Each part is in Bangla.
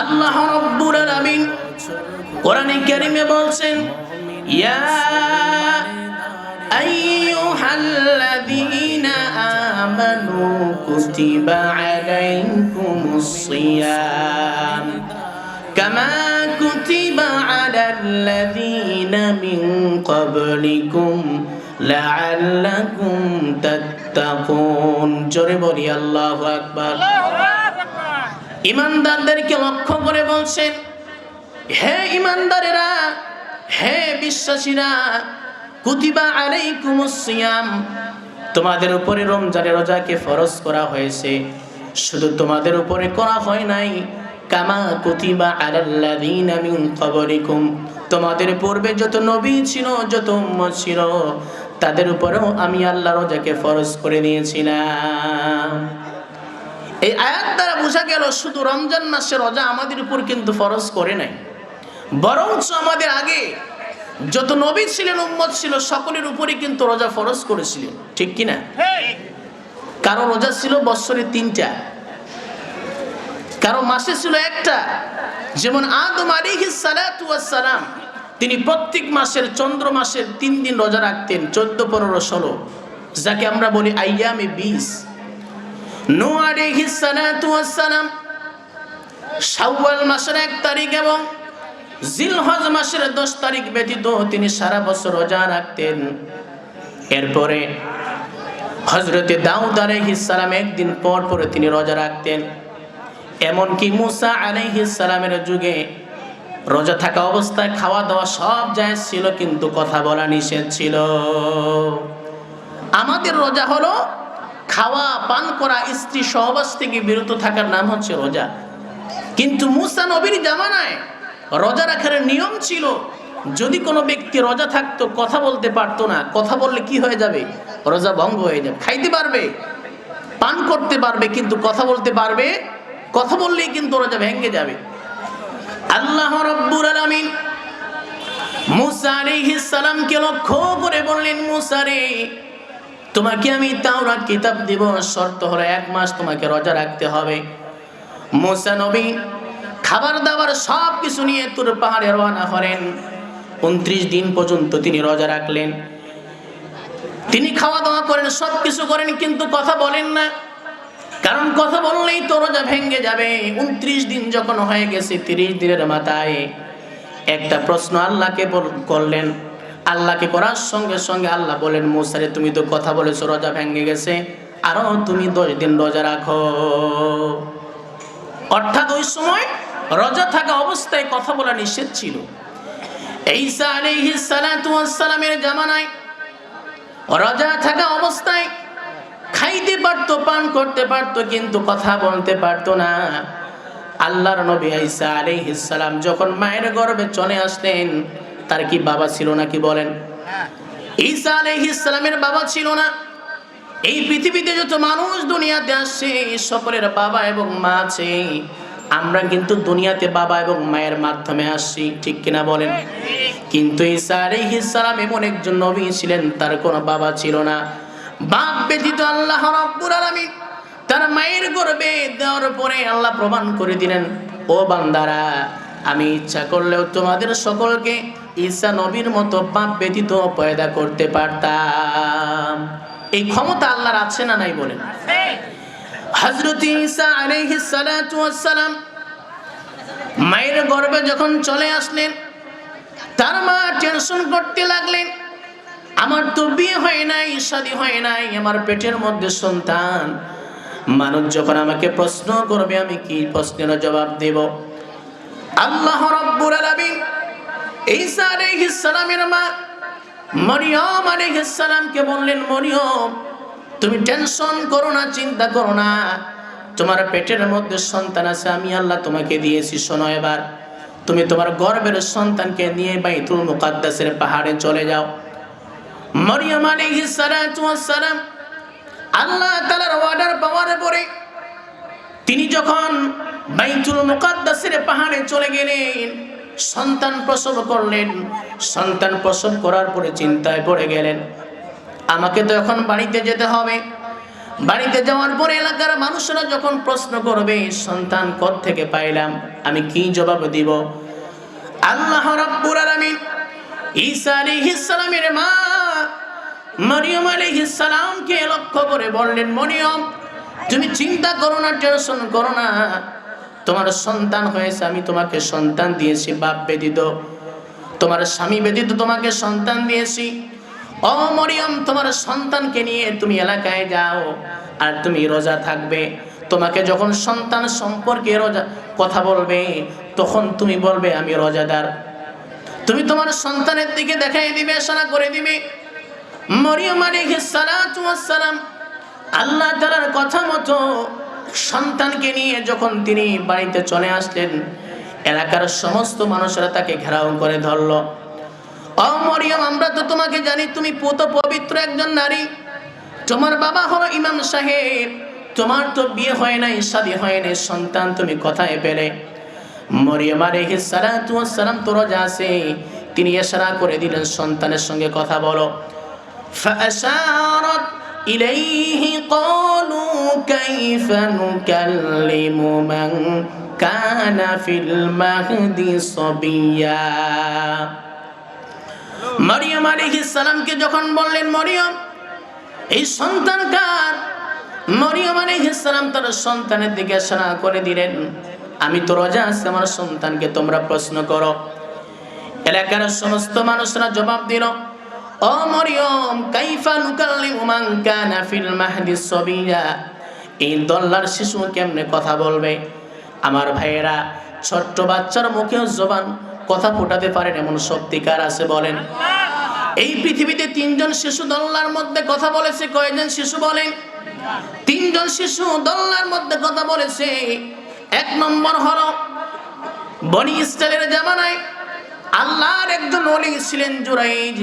আল্লাহ রব্বুল আলামিন কোরআনে কারিমে বলছেন, ইয়া আইয়ুহাল্লাযীনা আমানু কুতিবা আলাইকুমুস সিয়াম কামা কুতিবা আলাল্লাযীনা মিন ক্বাবলিকুম লাআল্লাকুম তাত্তাকুন। জোরে বলি, আল্লাহু আকবার। ইমানদারদেরকে লক্ষ্য করে বলছেন, হে ইমানদারেরা, হে বিশ্বাসীরা, কুতিবা আলাইকুমুস সিয়াম, তোমাদের উপরে রমজানের রোজাকে ফরজ করা হয়েছে। শুধু তোমাদের উপরে করা হয় নাই। কামা কুতিবা আলাল্লাযীনা মিন ক্বাবলিকুম, তোমাদের পূর্বে যত নবী ছিল, যত উম্মত ছিল, তাদের উপরেও আমি আল্লাহ রোজাকে ফরজ করে দিয়েছিলাম। এই আয়াত দ্বারা বোঝা গেল শুধু রমজান মাসে রোজা আমাদের উপর কিন্তু ফরজ করে নাই। বরঞ্চ আমাদের আগে যত নবী ছিলেন উম্মত ছিল সকলের উপরে কিন্তু রোজা ফরজ করেছিলেন। ঠিক কিনা কারও রোজা ছিল বৎসরে তিনটা কারও মাসে ছিল একটা। যেমন আদম সালাতু সালাম তিনি প্রত্যেক মাসের চন্দ্র মাসের তিন দিন রোজা রাখতেন চোদ্দ পনেরো ষোলো। যাকে আমরা বলি আইয়ামে বিশ। নূ সালাম মাসের এক তারিখ এবং মাসের দশ তারিখ তিনি সারা বছর রোজা রাখতেন। এরপরে হজরতে দাউদ আলাইহিস সালাম একদিন পর পরে তিনি রোজা রাখতেন। এমনকি মুসা আলাইহিস সালামের যুগে রোজা থাকা অবস্থায় খাওয়া দাওয়া সব জায়েজ ছিল, কিন্তু কথা বলা নিষেধ ছিল। আমাদের রোজা হলো খাওয়া, পান করা, স্ত্রী সহবাস থেকে বিরত থাকার নাম হচ্ছে রোজা। কিন্তু মুসা নবীর জামানায় রোজা রাখার নিয়ম ছিল, যদি কোনো ব্যক্তি রোজা থাকতো, কথা বলতে পারতো না। কথা বললে কি হয়ে যাবে? রোজা ভঙ্গ হয়ে যাবে। খাইতে পারবে, পান করতে পারবে, কিন্তু কথা বলতে পারবে, কথা বললেই কিন্তু রোজা ভেঙে যাবে। আল্লাহ রব্বুল আলামিন মুসা আলাইহিস সালামকে লক্ষ্য করে বললেন, মুসা রে তোমাকে আমি তাওরাত কিতাব দিব, শর্ত হলো এক মাস তোমাকে রোজা রাখতে হবে। মুসা নবী খাবার দাবার সব কিছু নিয়ে তুর পাহাড়ে রওনা হলেন। উনত্রিশ দিন পর্যন্ত তিনি রোজা রাখলেন। তিনি খাওয়া দাওয়া করেন সব কিছু করেন, কিন্তু কথা বলেন না। কারণ কথা বললেই তো রোজা ভেঙে যাবে। উনত্রিশ দিন যখন হয়ে গেছে, তিরিশ দিনের মাথায় একটা প্রশ্ন আল্লাহকে করলেন আল্লাহকে করার সঙ্গে সঙ্গে আল্লাহ বলেন মুসারে তুমি তো কথা বলেছ, রোজা ভেঙ্গে গেছে। আরও তুমি দশ দিন রোজা রাখো। অর্থাৎ ওই সময় রোজা থাকা অবস্থায় কথা বলা নিষেধ ছিল। ঈসা সালামের জামানায় রোজা থাকা অবস্থায় খাইতে পারতো, পান করতে পারতো, কিন্তু কথা বলতে পারতো না। আল্লাহর নবী ঈসা আলাইহিস সালাম যখন মায়ের গর্ভে চলে আসলেন তার কি বাবা ছিল না কি বলেন? ঈসা আলাইহিস সালামের বাবা ছিল না। এই পৃথিবীতে যত মানুষ দুনিয়াতে আসছে সকলের বাবা এবং মা আছে। আমরা কিন্তু দুনিয়াতে বাবা এবং মায়ের মাধ্যমে আসছি ঠিক কিনা বলেন? কিন্তু ঈসা আলাইহিস সালাম এমন একজন নবী ছিলেন তার কোনো বাবা ছিল না। বাপ ব্যতীত আল্লাহ রাব্বুল আলামিন তার মায়ের গর্ভে দেওয়ার পরে আল্লাহ প্রমাণ করে দিলেন ও বান্দারা আমি ইচ্ছা করলেও তোমাদের সকলকে ঈসা নবীর মতো বাপ ব্যতীত পয়দা করতে পারতাম। এই ক্ষমতা আল্লাহর আছে না নাই বলেন? হযরত ঈসা আলাইহিস সালাতু ওয়াস সালাম মায়ের গর্ভে যখন চলে আসলেন, তার মা টেনশন করতে লাগলেন, আমার তো বিয়ে হয় নাই, শাদী হয় নাই, আমার পেটের মধ্যে সন্তান। মানুষ যখন আমাকে প্রশ্ন করবে, আমি কি প্রশ্নের জবাব দেব? আল্লাহ রাব্বুল আলামিন ঈসা আলাইহিস সালামের মা মরিয়ম আলাইহিস সালামকে বললেন, মরিয়ম, তুমি টেনশন করো না, চিন্তা করো না। তোমার পেটের মধ্যে সন্তান আছে, আমি আল্লাহ তোমাকে দিয়েছি। শোনো এবার, তুমি তোমার গর্ভের সন্তানকে নিয়ে বাইতুল মুকাদ্দাসের পাহাড়ে চলে যাও। মরিয়ম আলাইহিস সালাতু সালাম আল্লাহ তাআলার অর্ডার পাওয়ার পরে তিনি যখন বাইতুল মুকাদ্দাসের পাহাড়ে চলে গেলেন সন্তান প্রসব করলেন। সন্তান প্রসব করার পরে চিন্তায় পড়ে গেলেন। আমাকে তো এখন বাড়িতে যেতে হবে। বাড়িতে যাওয়ার পরে এলাকার মানুষরা যখন প্রশ্ন করবে, সন্তান থেকে পাইলাম, আমি কি জবাব দিব? আল্লাহ রাব্বুল আলামিন ঈসা আলাইহিস সালামের মা মরিয়ম আলাইহিস সালামকে লক্ষ্য করে বললেন, মরিয়ম, তুমি চিন্তা করো না, টেনশন করো না। তোমার সন্তান হয়েছে, আমি তোমাকে সন্তান দিয়েছি, বাপ ব্যতীত। তোমার স্বামী ব্যতীত তোমাকে সন্তান দিয়েছি। ও মরিয়ম, তোমার সন্তানকে নিয়ে তুমি এলাকায় যাও, আর তুমি রোজা থাকবে। তোমাকে যখন সন্তান সম্পর্কে রোজা কথা বলবে, তখন তুমি বলবে, আমি রোজাদার। তুমি তোমার সন্তানের দিকে দেখাই দিবে সারা করে দিবে। মরিয়ম ওয়াস সালাম, আল্লাহ তাআলার কথা মতো সন্তানকে নিয়ে যখন তিনি বাড়িতে চলে আসলেন, এলাকার সমস্ত মানুষরা তাকে ঘেরাও করে ধরল। অমরিয়ম আমরা তো তোমাকে জানি, তুমি পুত পবিত্র একজন নারী। তোমার বাবা হলো ইমাম সাহেব। তোমার তো বিয়ে হয় নাই সাদী হয় নাই, সন্তান তুমি কথায় পেলে? মরিয়ম আলাইহিস সালাতু তোমার সালাম তোর যা আছে। তিনি এসারা করে দিলেন সন্তানের সঙ্গে কথা বলো। ফাশারাত إليه قالوا كيف نكلم من كان في المهد صبيا মরিয়ম আলাইহিস সালামকে যখন বললেন মরিয়ম এই সন্তান কার মরিয়ম আলাইহিস সালাম তার সন্তানের দিকে ইশারা করে দিলেন আমি তো রোজা আছি আমার সন্তানকে তোমরা প্রশ্ন করো এলাকার সমস্ত মানুষরা জবাব দিল ও মরিয়ম, কাইফা নুকাল্লিমু মান কানা ফিল মাহদি এই দল্লার শিশু কেমনে কথা বলবে? আমার ভাইয়েরা, ছোট্ট বাচ্চার মুখেও জবান কথা ফোটাতে পারেন, এমন সত্যিকার আছে বলেন। এই পৃথিবীতে তিনজন শিশু দল্লার মধ্যে কথা বলেছে, কয়জন শিশু বলেন? তিনজন শিশু দল্লার মধ্যে কথা বলেছে। এক নম্বর হলো, বনি ইসরায়েলের জামানায় আল্লাহর একজন ওলি ছিলেন জুরাইজ।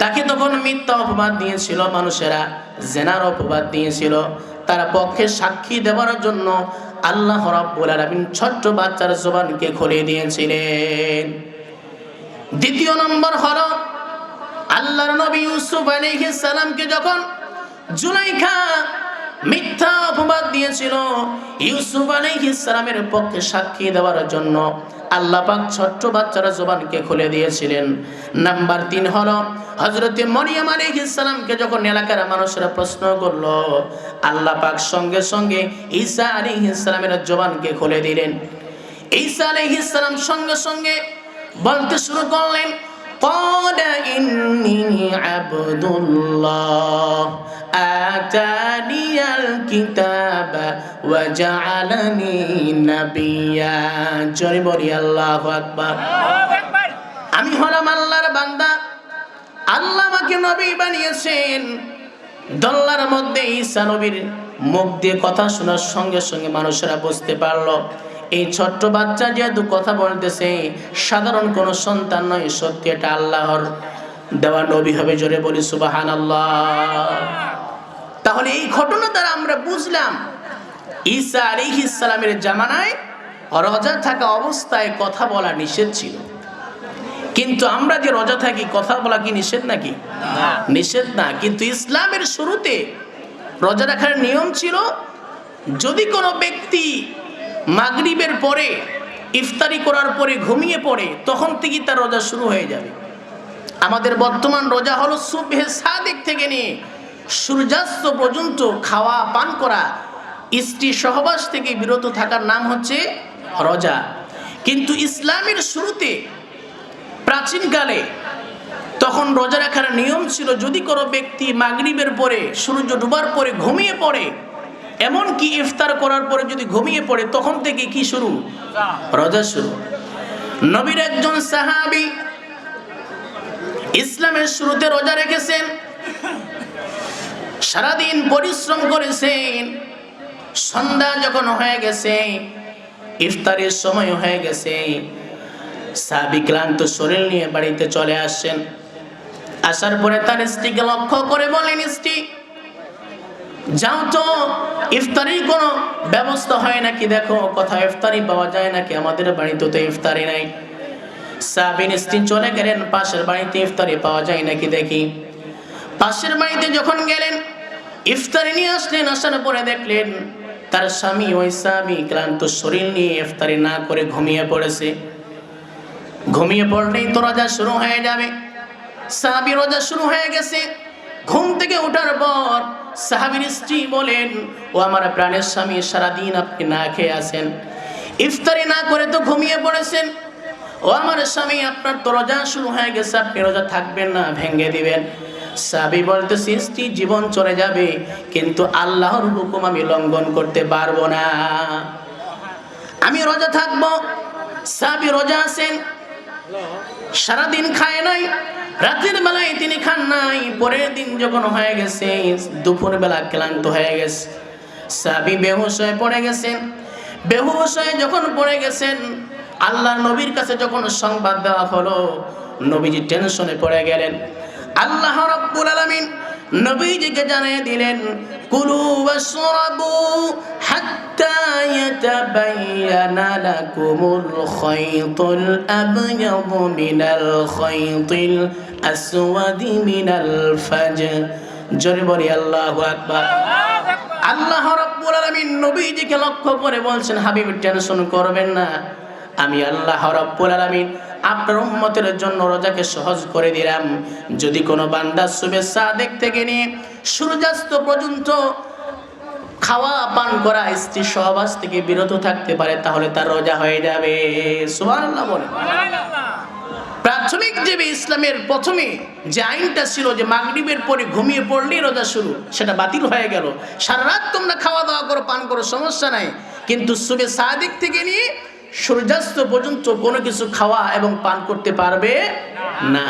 তাকে তখন মিথ্যা অপবাদ দিয়েছিল, মানুষেরা জেনার অপবাদ দিয়েছিল। তার পক্ষে সাক্ষী দেওয়ার জন্য আল্লাহ রাব্বুল আলামিন ছোট্ট বাচ্চার জবানকে খুলে দিয়েছিলেন। দ্বিতীয় নম্বর হলো, আল্লাহর নবী ইউসুফ আলাইহিস সালামকে যখন জুলাইখা মিথ্যা অপবাদ দিয়েছিল। ইউসুফ আলাইহিস সালামের পক্ষে সাক্ষী দেওয়ার জন্য আল্লাহ ছোট্ট বাচ্চারা জবানকে খুলে দিয়েছিলেন। নাম্বার তিন হলো হজরতে মরিয়াম আলাইহিস সালামকে যখন এলাকার মানুষরা প্রশ্ন করল, আল্লাহ সঙ্গে সঙ্গে ঈসা আলাইহিস সালামের জবানকে খুলে দিলেন। ঈসা আলাইহিস সালাম সঙ্গে সঙ্গে বলতে শুরু করলেন قال إني عبد الله آتاني الكتاب وجعلني نبيا জোরে বলি আল্লাহু আকবার আমি হলাম আল্লাহর বান্দা আল্লাহ আমাকে নবী বানিয়েছেন দল্লার মধ্যে ঈসা নবীর মুখ দিয়ে কথা শোনার সঙ্গে সঙ্গে মানুষেরা বুঝতে পারলো এই ছোট্ট বাচ্চা যেহেতু কথা বলতেছে সাধারণ কোনো সন্তান নয় সত্যি এটা আল্লাহর দেওয়া নবী হবে জোরে বলি সুবাহান তাহলে এই ঘটনা দ্বারা আমরা বুঝলাম ঈসা আলাইহিস সালামের জামানায় রজা থাকা অবস্থায় কথা বলা নিষেধ ছিল। কিন্তু আমরা যে রজা থাকি কথা বলা কি নিষেধ নাকি? নিষেধ না। কিন্তু ইসলামের শুরুতে রজা রাখার নিয়ম ছিল যদি কোনো ব্যক্তি মাগরিবের পরে, ইফতারি করার পরে ঘুমিয়ে পড়ে, তখন থেকে তার রোজা শুরু হয়ে যাবে। আমাদের বর্তমান রোজা হলো সুবহে সাদেক থেকে নিয়ে সূর্যাস্ত পর্যন্ত খাওয়া, পান করা। স্ত্রী সহবাস থেকে বিরত থাকার নাম হচ্ছে রোজা। কিন্তু ইসলামের শুরুতে, প্রাচীনকালে তখন রোজা রাখার নিয়ম ছিল, যদি কোনো ব্যক্তি মাগরিবের পরে, সূর্য ডুবার পরে ঘুমিয়ে পড়ে এমন কি ইফতার করার পরে যদি ঘুমিয়ে পড়ে, তখন থেকে কি শুরু? রোজা শুরু। নবীর একজন সাহাবি ইসলামের শুরুতে রোজা রেখেছেন, সারাদিন পরিশ্রম করেছেন, সন্ধ্যা যখন হয়ে গেছে, ইফতারের সময় হয়ে গেছে সাবি ক্লান্ত শরীর নিয়ে বাড়িতে চলে আসছেন। আসার পরে তার স্ত্রীকে লক্ষ্য করে বলেন, স্ত্রী, যাও তো ইফতারির কোনো ব্যবস্থা হয় নাকি? দেখো কোথাও ইফতারি পাওয়া যায় নাকি? আমাদের বাড়িতে তো ইফতারি নাই। সাবিন স্ত্রী চলে গেলেন, পাশের বাড়িতে ইফতারি পাওয়া যায় নাকি? দেখি। পাশের বাড়িতে যখন গেলেন, ইফতারি নিয়ে আসলেন, আসার পরে দেখলেন, তার স্বামী, ওই স্বামী ক্লান্ত শরীর নিয়ে ইফতারি না করে ঘুমিয়ে পড়েছে। ঘুমিয়ে পড়লেই তো রোজা শুরু হয়ে যাবে। সাহাবি রোজা শুরু হয়ে গেছে। ঘুম থেকে ওঠার পর সাহাবির স্ত্রী বলেন, ও আমার প্রাণের স্বামী, সারাদিন আপনি না খেয়ে আছেন। ইফতারি না করে তো ঘুমিয়ে পড়েছেন। ও আমার স্বামী, আপনার তো রোজা শুরু হয়ে গেছে, আপনি রোজা থাকবেন না, ভেঙে দিবেন। সাবি বলতে স্ত্রী, জীবন চলে যাবে, কিন্তু আল্লাহর হুকুম আমি লঙ্ঘন করতে পারব না। আমি রোজা থাকব সাবি রোজা আছেন, সারাদিন খায় নাই রাতের বেলায় তিনি খান নাই, পরের দিন যখন হয়ে গেছে দুপুর বেলা ক্লান্ত হয়ে গেছে। সাবি বেহুশ হয়ে পড়ে গেছেন। বেহুশ হয়ে যখন পড়ে গেছেন আল্লাহ নবীর কাছে যখন সংবাদ দেওয়া হলো, নবীজি টেনশনে পড়ে গেলেন। আল্লাহ রাব্বুল আলামিন নবীজিকে জানিয়ে দিলেন, কুলু ওয়াশরাবু হাত্তা ইয়াতাবায়ানা লাকুমুল খায়তুল আবয়াদু মিনাল খায়তিল আসওয়াদি মিনাল ফাজর। জোরে বলি, আল্লাহু আকবার। আল্লাহ রাব্বুল আলামিন নবীজিকে লক্ষ্য করে বলছেন, হাবিব, টেনশন করবেন না। আমি আল্লাহ রাব্বুল আলামিন আপনার উম্মতের জন্য রোজাকে সহজ করে দিলাম। যদি কোনো বান্দা শুভেচ্ছা থেকে নিয়ে সূর্যাস্ত পর্যন্ত খাওয়া, পান করা, স্ত্রী সহবাস থেকে বিরত থাকতে পারে, তাহলে তার রোজা হয়ে যাবে। সুবহানাল্লাহ বলে যে ইসলামের প্রথমে যে আইনটা ছিল যে মাগরিবের পরে ঘুমিয়ে পড়লেই রোজা শুরু, সেটা বাতিল হয়ে গেল। সারা রাত তোমরা খাওয়া দাওয়া করো, পান করো, সমস্যা নাই। কিন্তু সুবে সাদিক থেকে নিয়ে সূর্যাস্ত পর্যন্ত কোনো কিছু খাওয়া এবং পান করতে পারবে না।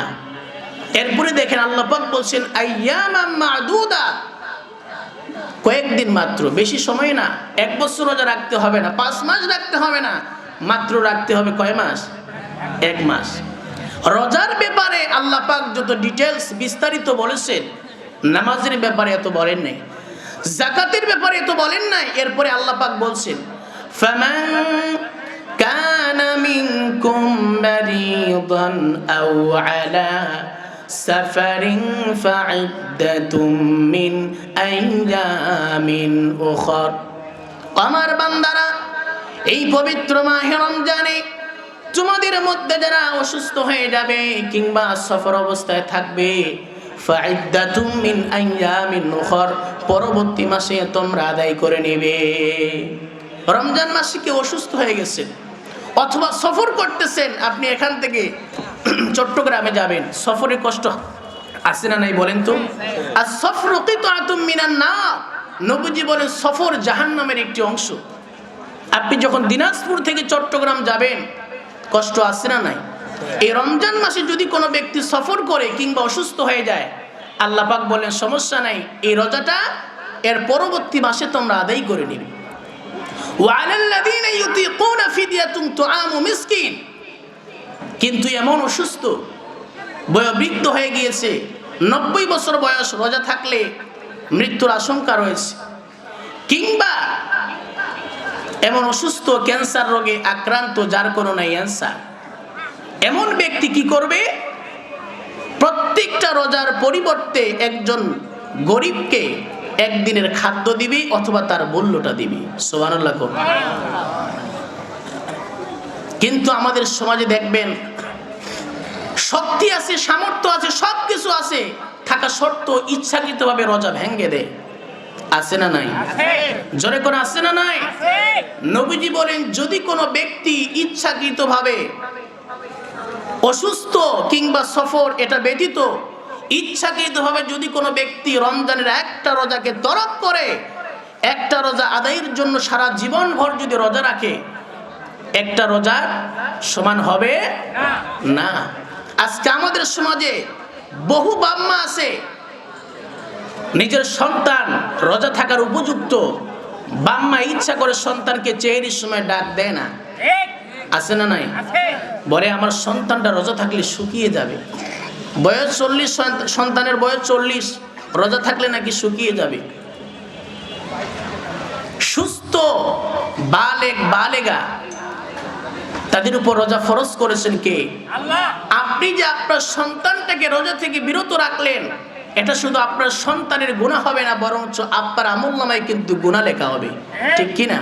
এরপরে দেখেন আল্লাহ পাক বলছেন কয়েকদিন মাত্র, বেশি সময় না। এক বছর রোজা রাখতে হবে না, পাঁচ মাস রাখতে হবে না। মাত্র রাখতে হবে কয় মাস? এক মাস। রোজার ব্যাপারে আল্লাহ পাক যত ডিটেলস বিস্তারিত বলেছেন, নামাজের ব্যাপারে এত বলেন নাই, জাকাতের ব্যাপারে এত বলেন নাই, এরপরে আল্লাহ পাক বলছেন কানা মিনকুম মারিদান আও আলা সাফারিন ফাইদ্দাতুম মিন আইয়ামিন উখর। আমার বান্দারা, এই পবিত্র মাহে রমজানে তোমাদের মধ্যে যারা অসুস্থ হয়ে যাবে কিংবা সফর অবস্থায় থাকবে পরবর্তী মাসে তোমরা আদায় করে নেবে। রমজান মাসে কেউ অসুস্থ হয়ে গেছে অথবা সফর করতেছেন, আপনি এখান থেকে চট্টগ্রামে যাবেন, সফরে কষ্ট আছে না নাই বলেন তো? আর সফর মিনান না নবীজি বলেন সফর জাহান্নামের একটি অংশ। আপনি যখন দিনাজপুর থেকে চট্টগ্রাম যাবেন কষ্ট আছে না নাই? এই রমজান মাসে যদি কোনো ব্যক্তি সফর করে কিংবা অসুস্থ হয়ে যায়, আল্লাহ পাক বলেন, সমস্যা নাই, এই রজাটা এর পরবর্তী মাসে তোমরা আদায় করে নিবে। কিন্তু এমন অসুস্থ, বয়োবৃদ্ধ হয়ে গিয়েছে, নব্বই বছর বয়স, রজা থাকলে মৃত্যুর আশঙ্কা রয়েছে। কিংবা এমন অসুস্থ ক্যান্সার রোগে আক্রান্ত যার কোনো নাই অ্যান্সার এমন ব্যক্তি কি করবে? প্রত্যেকটা রোজার পরিবর্তে একজন গরিবকে একদিনের খাদ্য দিবি অথবা তার মূল্যটা দিবি। সোহানুল্লাহ কিন্তু আমাদের সমাজে দেখবেন, শক্তি আছে, সামর্থ্য আছে সব কিছু আছে, থাকা সত্ত্বেও ইচ্ছাকৃতভাবে রোজা ভেঙ্গে দেয়। আছে না নাই? জোরে করে আছে না নাই? নবীজি বলেন যদি কোনো ব্যক্তি ইচ্ছাকৃতভাবে অসুস্থ কিংবা সফর এটা ব্যতীত ইচ্ছাকৃতভাবে যদি কোনো ব্যক্তি রমজানের একটা রোজাকে তরক করে একটা রোজা আদায়ের জন্য সারা জীবন ভর যদি রোজা রাখে একটা রোজা সমান হবে না। আজকে আমাদের সমাজে বহু বাম্মা আছে নিজের সন্তান রোজা থাকার উপযুক্ত বাম্মা ইচ্ছা করে সন্তানকে চেহারির সময় ডাক দেয় না। আছে না নাই? বলে আমার সন্তানটা রোজা থাকলে শুকিয়ে যাবে। বয়স চল্লিশ সন্তানের বয়স চল্লিশ রোজা থাকলে নাকি শুকিয়ে যাবে। সুস্থ বালেক বালেগা তাদের উপর রোজা ফরজ করেছেন কে? আপনি যে আপনার সন্তানটাকে রোজা থেকে বিরত রাখলেন এটা শুধু আপনার সন্তানের গুণা হবে না, বরঞ্চ আপনার আমল নামায় কিন্তু গুণা লেখা হবে। ঠিক কি না